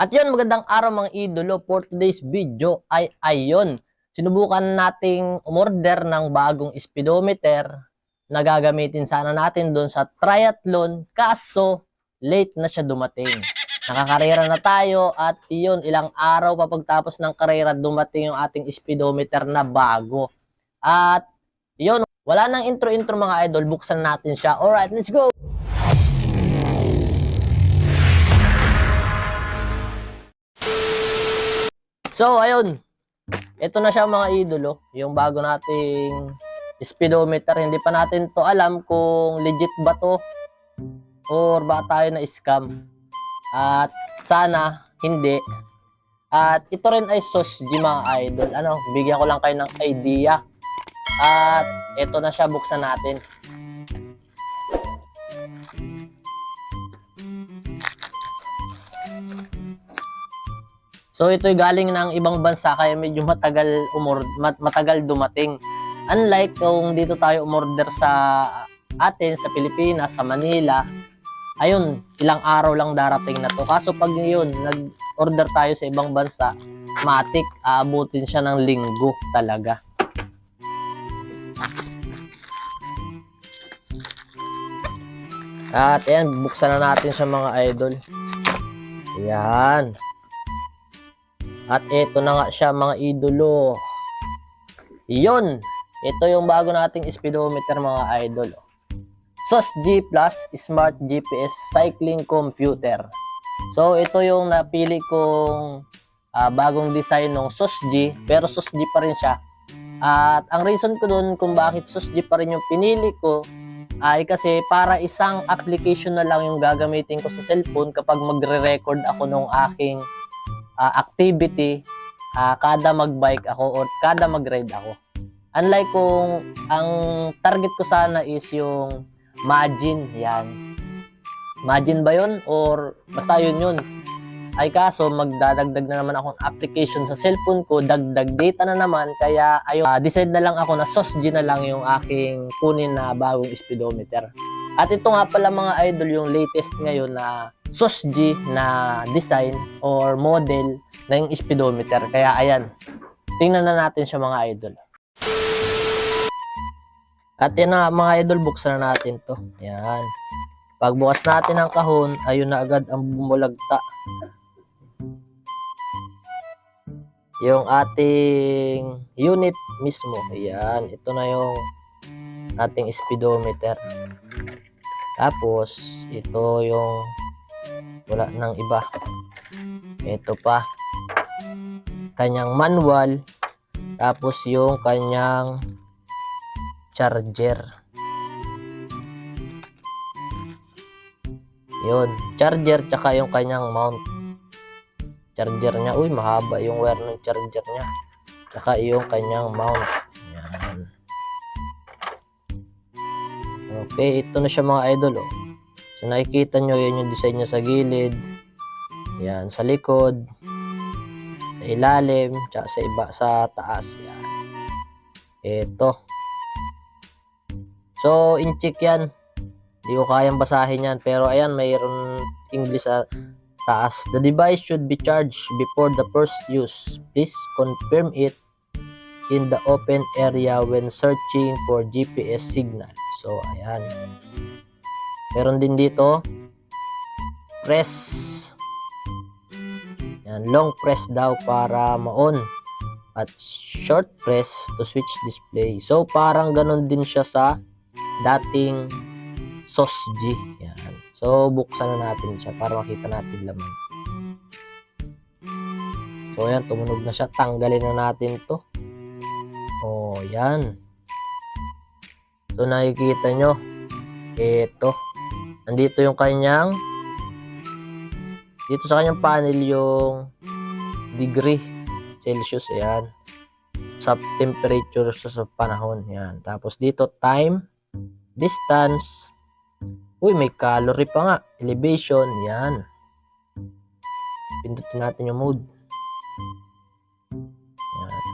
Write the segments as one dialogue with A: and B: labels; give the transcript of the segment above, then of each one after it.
A: At yun, magandang araw mga idolo. For today's video ay ayon. Sinubukan nating umorder ng bagong speedometer na gagamitin sana natin doon sa triathlon. Kaso, late na siya dumating. Nakakarera na tayo at yun, ilang araw pa pagtapos ng karera dumating yung ating speedometer na bago. At yun, wala nang intro-intro mga idol. Buksan natin siya. Alright, let's go! So, ayun. Ito na siya mga idolo. Yung bago nating speedometer. Hindi pa natin to alam kung legit ba to or ba tayo na scam. At sana hindi. At ito rin ay SOSG mga idol. Ano, bigyan ko lang kayo ng idea. At ito na siya, buksan natin. So ito'y galing ng ibang bansa kaya medyo matagal umor mat- matagal dumating. Unlike kung dito tayo umorder sa atin sa Pilipinas, sa Manila, ayun, ilang araw lang darating na to. Kaso pag yun, nag-order tayo sa ibang bansa, matik, aabutin siya ng linggo talaga. At ayan, buksan na natin sa mga idol. Ayan. At ito na nga siya mga idolo. Iyon. Ito yung bago nating speedometer mga idol. SOS G Plus Smart GPS Cycling Computer. So ito yung napili kong ah, bagong design ng SOS G pero SOS G pa rin siya. At ang reason ko dun kung bakit SOS G pa rin yung pinili ko ay kasi para isang application na lang yung gagamitin ko sa cellphone kapag magre-record ako ng aking ah, activity ah, kada mag-bike ako or kada mag-ride ako. Unlike kung ang target ko sana is yung Majin, yan. Majin ba yun? Or basta yun yun. Ay kaso, magdadagdag na naman akong application sa cellphone ko, dagdag data na naman, kaya ayun, ah, decide na lang ako na SOSG na lang yung aking kunin na bagong speedometer. At ito nga pala mga idol, yung latest ngayon na SOSG na design or model ng speedometer. Kaya ayan, tingnan na natin siya mga idol. At yan na mga idol, buksan na natin to. Yan. Pagbukas natin ang kahon, ayun na agad ang bumulagta. Yung ating unit mismo. Ayan, ito na yung ating speedometer. Tapos, ito yung wala nang iba. Ito pa. Kanyang manual. Tapos yung kanyang charger. Yun, charger tsaka yung kanyang mount. Charger niya, uy, mahaba yung wire ng charger niya. Tsaka yung kanyang mount. Yan. Okay, ito na siya mga idol. Oh. So nakikita nyo, yun yung design niya sa gilid. Yan, sa likod. Sa ilalim, tsaka sa iba, sa taas. Yan. Ito. So, in-check yan. Hindi ko kayang basahin yan. Pero ayan, mayroon English sa taas. The device should be charged before the first use. Please confirm it in the open area when searching for GPS signal. So, ayan. Meron din dito, press. Yan, long press daw para ma-on. At short press to switch display. So, parang ganun din siya sa dating SOS G. Yan. So, buksan na natin siya para makita natin laman. So, ayan, tumunog na siya. Tanggalin na natin to. Oh, yan. So, nakikita nyo. Ito. Nandito yung kanyang dito sa kanyang panel yung degree Celsius. Ayan. Sa temperature sa, panahon. Yan. Tapos dito, time, distance, Uy, may calorie pa nga. Elevation, yan. Pindutin natin yung mode. Yan.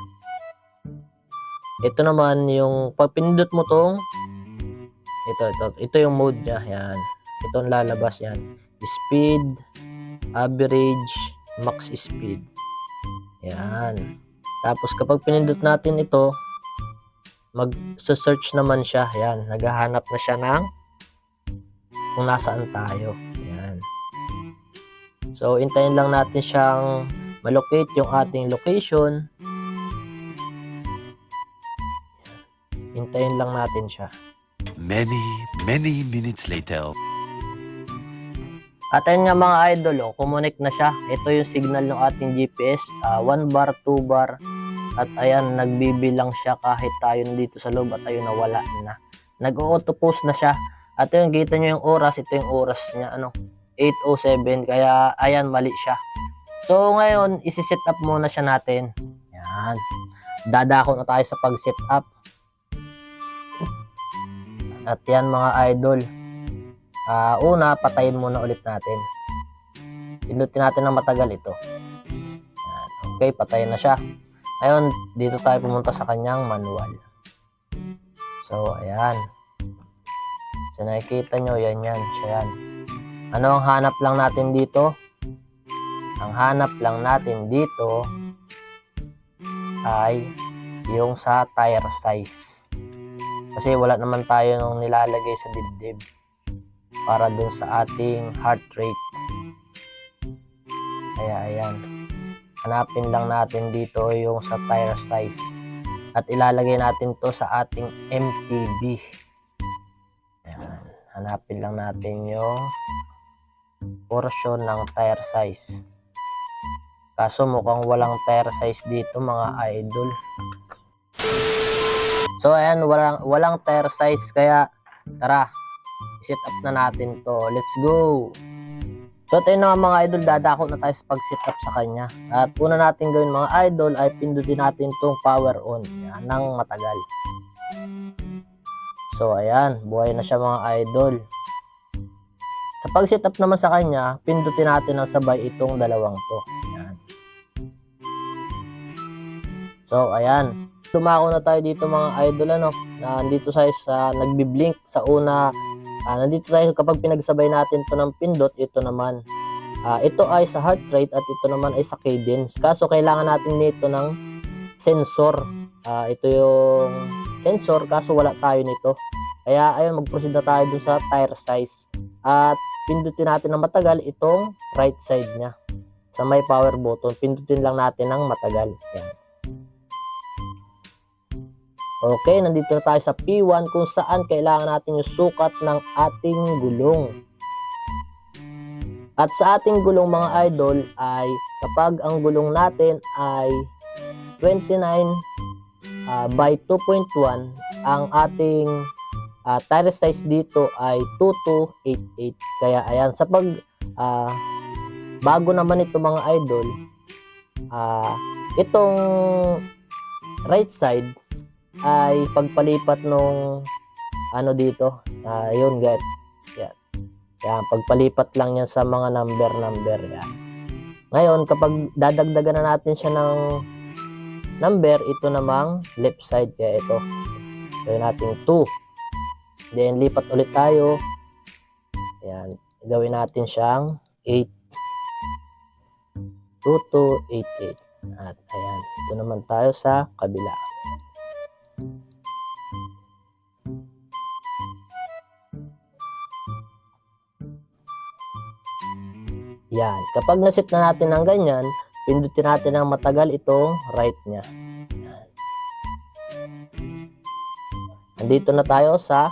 A: Ito naman yung, pag pinindot mo tong, ito, ito, ito yung mode niya, yan. Ito ang lalabas yan. Speed, average, max speed. Yan. Tapos kapag pinindot natin ito, mag-search naman siya. Yan, naghahanap na siya ng kung nasaan tayo. Yan. So, intayin lang natin siyang malocate yung ating location. Hintayin lang natin siya.
B: Many, many minutes later.
A: At ayun nga mga idol, oh, kumunik na siya. Ito yung signal ng ating GPS. 1 bar, 2 bar. At ayan, nagbibilang siya kahit tayo dito sa loob at ayun nawala na. Nag-auto post na siya. At ayun, kita nyo yung oras. Ito yung oras niya. Ano? 8.07. Kaya ayan, mali siya. So ngayon, isi-set up muna siya natin. Yan. Dadako na tayo sa pag-set up. At yan mga idol. Ah, una, patayin muna ulit natin. Pindutin natin ng matagal ito. Yan. Okay, patayin na siya. Ngayon, dito tayo pumunta sa kanyang manual. So, ayan. So, nakikita nyo, yan yan. Siya yan. Ano ang hanap lang natin dito? Ang hanap lang natin dito ay yung sa tire size. Kasi wala naman tayo nung nilalagay sa dibdib para dun sa ating heart rate. Kaya ayan. Hanapin lang natin dito yung sa tire size. At ilalagay natin to sa ating MTB. Ayan. Hanapin lang natin yung portion ng tire size. Kaso mukhang walang tire size dito mga idol. So ayan, walang, walang tire size kaya tara, set up na natin to. Let's go! So ito na mga idol, dadako na tayo sa pag-set up sa kanya. At una natin gawin mga idol ay pindutin natin tong power on. Yan, ng matagal. So ayan, buhay na siya mga idol. Sa pag-set up naman sa kanya, pindutin natin ng sabay itong dalawang to. Yan. So ayan, tumako na tayo dito mga idol ano. Nandito tayo sa nagbi-blink sa una Ah, nandito tayo kapag pinagsabay natin to ng pindot, ito naman. Ah, ito ay sa heart rate at ito naman ay sa cadence. Kaso kailangan natin nito ng sensor. Ah, ito yung sensor kaso wala tayo nito. Kaya ayun, mag-proceed na tayo dun sa tire size. At pindutin natin ng matagal itong right side niya. Sa may power button, pindutin lang natin ng matagal. Yan. Okay, nandito na tayo sa P1 kung saan kailangan natin yung sukat ng ating gulong. At sa ating gulong mga idol ay kapag ang gulong natin ay 29 ah, by 2.1, ang ating ah, tire size dito ay 2288. Kaya ayan, sa pag ah, bago naman ito mga idol, ah, itong right side ay pagpalipat nung ano dito. Ah yun get yan. Yan pagpalipat lang yan sa mga number number yan. Ngayon kapag dadagdagan na natin siya ng number ito namang left side kaya ito. Gawin natin 2 then lipat ulit tayo. Yan. Gawin natin siyang 8 2288 at ayan. Ito naman tayo sa kabila Yan. Kapag nasit na natin ng ganyan, pindutin natin ng matagal itong right niya. Yan. Nandito na tayo sa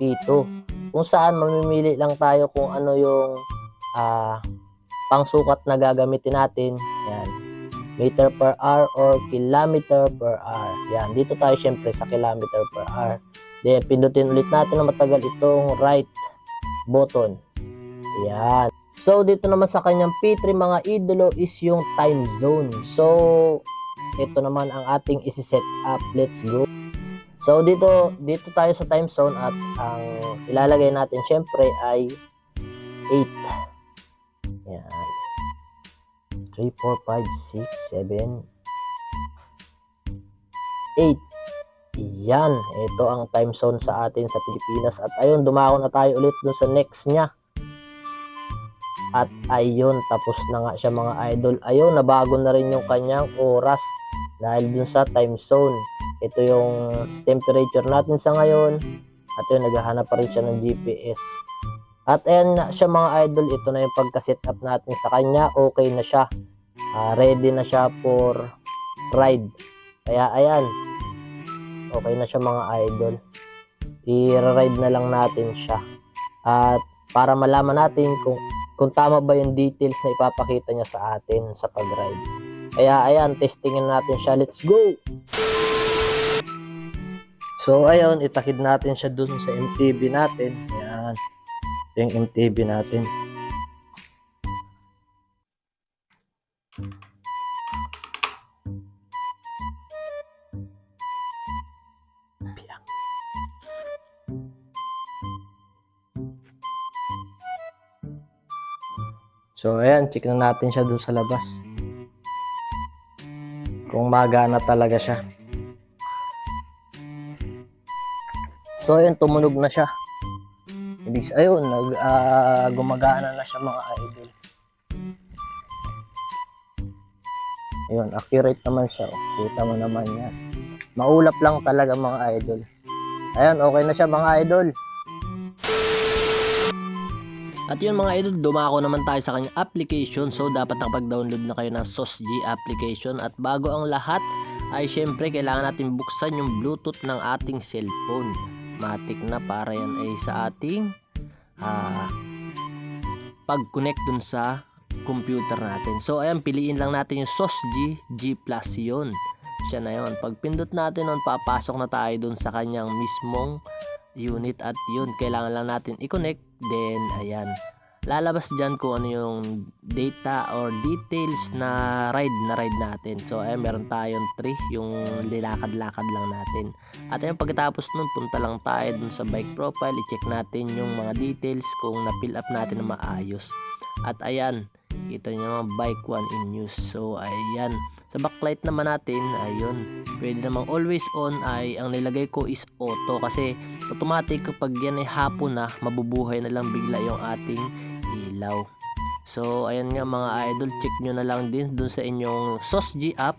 A: P2. Kung saan mamimili lang tayo kung ano yung ah, pangsukat na gagamitin natin. Meter per hour or kilometer per hour. Yan. Dito tayo syempre sa kilometer per hour. Then, pindutin ulit natin na matagal itong right button. Yan. So, dito naman sa kanyang P3 mga idolo is yung time zone. So, ito naman ang ating isi-set up. Let's go. So, dito dito tayo sa time zone at ang ilalagay natin syempre ay 8. Yan. 3, 4, 5, 6, 7, 8. Yan. Ito ang time zone sa atin sa Pilipinas. At ayun, dumako na tayo ulit dun sa next niya. At ayun, tapos na nga siya mga idol. Ayun, nabago na rin yung kanyang oras dahil dun sa time zone. Ito yung temperature natin sa ngayon. At yun, naghahanap pa rin siya ng GPS. At ayan na siya mga idol, ito na yung pagka-set up natin sa kanya. Okay na siya. Ah, ready na siya for ride. Kaya ayan, okay na siya mga idol. I-ride na lang natin siya. At para malaman natin kung kung tama ba yung details na ipapakita niya sa atin sa pag-ride. Kaya ayan, testingin natin siya. Let's go! So ayun, itakid natin siya dun sa MTB natin. Ayan. Ito yung MTB natin. So ayan, check na natin siya dun sa labas. Kung magana talaga siya. So ayun, tumunog na siya. Ibig ayun, nag, ah, gumagana na siya mga idol. Ayun, accurate naman siya. oh. Kita mo naman yan. Maulap lang talaga mga idol. Ayun, okay na siya mga idol. At yun mga idol, dumako naman tayo sa kanyang application. So dapat nakapag-download na kayo ng SOSG application. At bago ang lahat, ay syempre kailangan natin buksan yung Bluetooth ng ating cellphone. Matik na para yan ay sa ating ah, pag-connect dun sa computer natin. So ayan, piliin lang natin yung SOSG G Plus yun. Siya na yun. Pag pindot natin nun, papasok na tayo dun sa kanyang mismong unit at yun, kailangan lang natin i-connect. Then, ayan, lalabas dyan kung ano yung data or details na ride na ride natin. So, ayan, meron tayong 3, yung lilakad-lakad lang natin. At ayan, pagkatapos nun, punta lang tayo dun sa bike profile, i-check natin yung mga details kung na-fill up natin na maayos. At ayan, kita nyo naman bike 1 in use. So, ayan. Sa backlight naman natin, ayun, pwede namang always on ay ang nilagay ko is auto kasi automatic kapag yan ay hapon na, mabubuhay na lang bigla yung ating ilaw. So, ayan nga mga idol, check nyo na lang din dun sa inyong SOSG app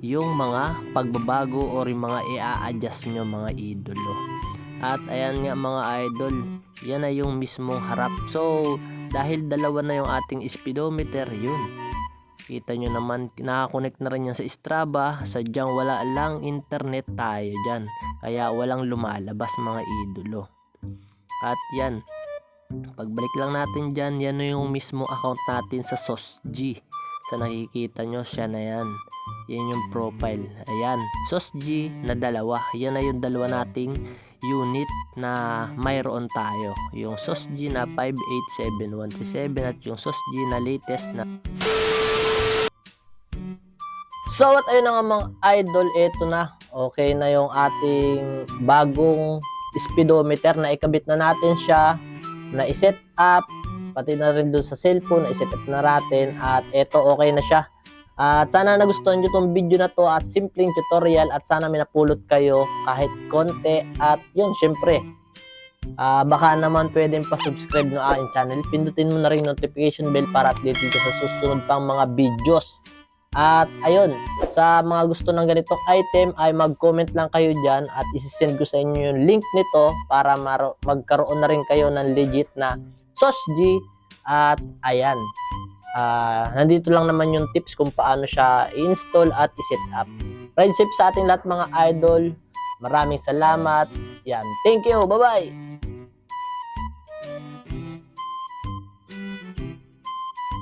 A: yung mga pagbabago or yung mga i-adjust nyo mga idolo. At ayan nga mga idol, yan na yung mismong harap. So, dahil dalawa na yung ating speedometer, yun. Kita nyo naman, nakakonect na rin yan sa Strava. Sadyang wala lang internet tayo dyan. Kaya walang lumalabas mga idolo. At yan, pagbalik lang natin dyan, yan na yung mismo account natin sa SOSG. Sa nakikita nyo, siya na yan. Yan yung profile. Ayan, SOSG na dalawa. Yan na yung dalawa nating unit na mayroon tayo. Yung SOSG na 58727 at yung SOSG na latest na So at ayun na nga mga idol, ito na. Okay na yung ating bagong speedometer na ikabit na natin siya, na iset up, pati na rin dun sa cellphone, na iset up na natin at ito okay na siya. At sana nagustuhan nyo tong video na to at simpleng tutorial at sana may napulot kayo kahit konti. At yun syempre ah baka naman pwedeng pa-subscribe ng aking channel. Pindutin mo na rin notification bell para updated ka sa susunod pang mga videos at ayun sa mga gusto ng ganitong item ay mag-comment lang kayo dyan at isisend ko sa inyo yung link nito para magkaroon na rin kayo ng legit na SOSG at ayan Ah, nandito lang naman yung tips kung paano siya i-install at i-set up. Ride sa ating lahat mga idol. Maraming salamat. Yan. Thank you. Bye-bye.